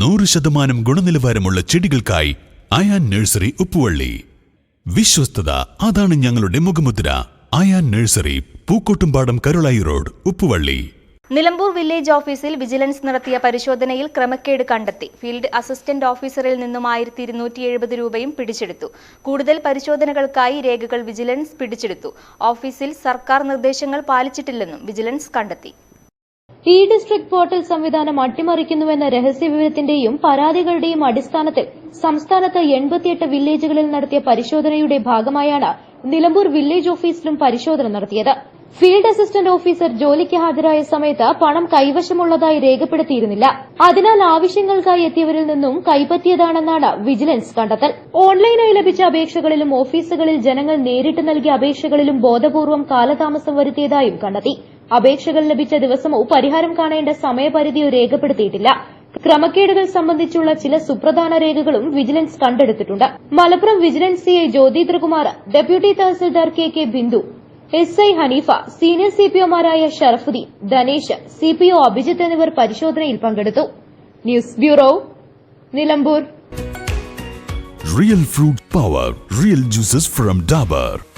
നൂറ് ശതമാനം ഗുണനിലവാരമുള്ള ചെടികൾക്കായി അയാൻ നഴ്സറി ഉപ്പുവള്ളി. വിശ്വസ്തത അതാണ് ഞങ്ങളുടെ മുഖമുദ്ര. Ayan nursery Pookkottumpadam Karulayi road Uppuvalli. Nilambur village ഓഫീസിൽ വിജിലൻസ് നടത്തിയ പരിശോധനയിൽ ക്രമക്കേട് കണ്ടെത്തി. ഫീൽഡ് അസിസ്റ്റന്റ് ഓഫീസറിൽ നിന്നും ആയിരത്തി ഇരുന്നൂറ്റി എഴുപത് രൂപയും പിടിച്ചെടുത്തു. കൂടുതൽ പരിശോധനകൾക്കായി രേഖകൾ വിജിലൻസ് പിടിച്ചെടുത്തു. ഓഫീസിൽ സർക്കാർ നിർദ്ദേശങ്ങൾ പാലിച്ചിട്ടില്ലെന്നും വിജിലൻസ് കണ്ടെത്തി. ഇ ഡിസ്ട്രിക്ട് പോർട്ടൽ സംവിധാനം അട്ടിമറിക്കുന്നുവെന്ന രഹസ്യവിവരത്തിന്റെയും പരാതികളുടെയും അടിസ്ഥാനത്തിൽ സംസ്ഥാനത്ത് എൺപത്തിയെട്ട് വില്ലേജുകളിൽ നടത്തിയ പരിശോധനയുടെ ഭാഗമായാണ് നിലമ്പൂർ വില്ലേജ് ഓഫീസിലും പരിശോധന നടത്തിയത്. ഫീൽഡ് അസിസ്റ്റന്റ് ഓഫീസർ ജോലിക്ക് ഹാജരായ സമയത്ത് പണം കൈവശമുള്ളതായി രേഖപ്പെടുത്തിയിരുന്നില്ല. അതിനാൽ ആവശ്യങ്ങൾക്കായി എത്തിയവരിൽ നിന്നും കൈപ്പറ്റിയതാണെന്നാണ് വിജിലൻസ് കണ്ടെത്തൽ. ഓൺലൈനായി ലഭിച്ച അപേക്ഷകളിലും ഓഫീസുകളിൽ ജനങ്ങൾ നേരിട്ട് നൽകിയ അപേക്ഷകളിലും ബോധപൂർവം കാലതാമസം വരുത്തിയതായും കണ്ടെത്തി. അപേക്ഷകൾ ലഭിച്ച ദിവസമോ പരിഹാരം കാണേണ്ട സമയപരിധിയോ രേഖപ്പെടുത്തിയിട്ടില്ല. ക്രമക്കേടുകൾ സംബന്ധിച്ചുള്ള ചില സുപ്രധാന രേഖകളും വിജിലൻസ് കണ്ടെടുത്തിട്ടുണ്ട്. Malappuram vigilance CI Jyothindrakumar deputy tahsildar K K Bindu S I Haneefa senior സിപിഒമാരായ Sharafuddin Dhanesh CPO Abhijith എന്നിവർ പരിശോധനയിൽ പങ്കെടുത്തു. News bureau Nilambur. Real fruit power real juices from Dabur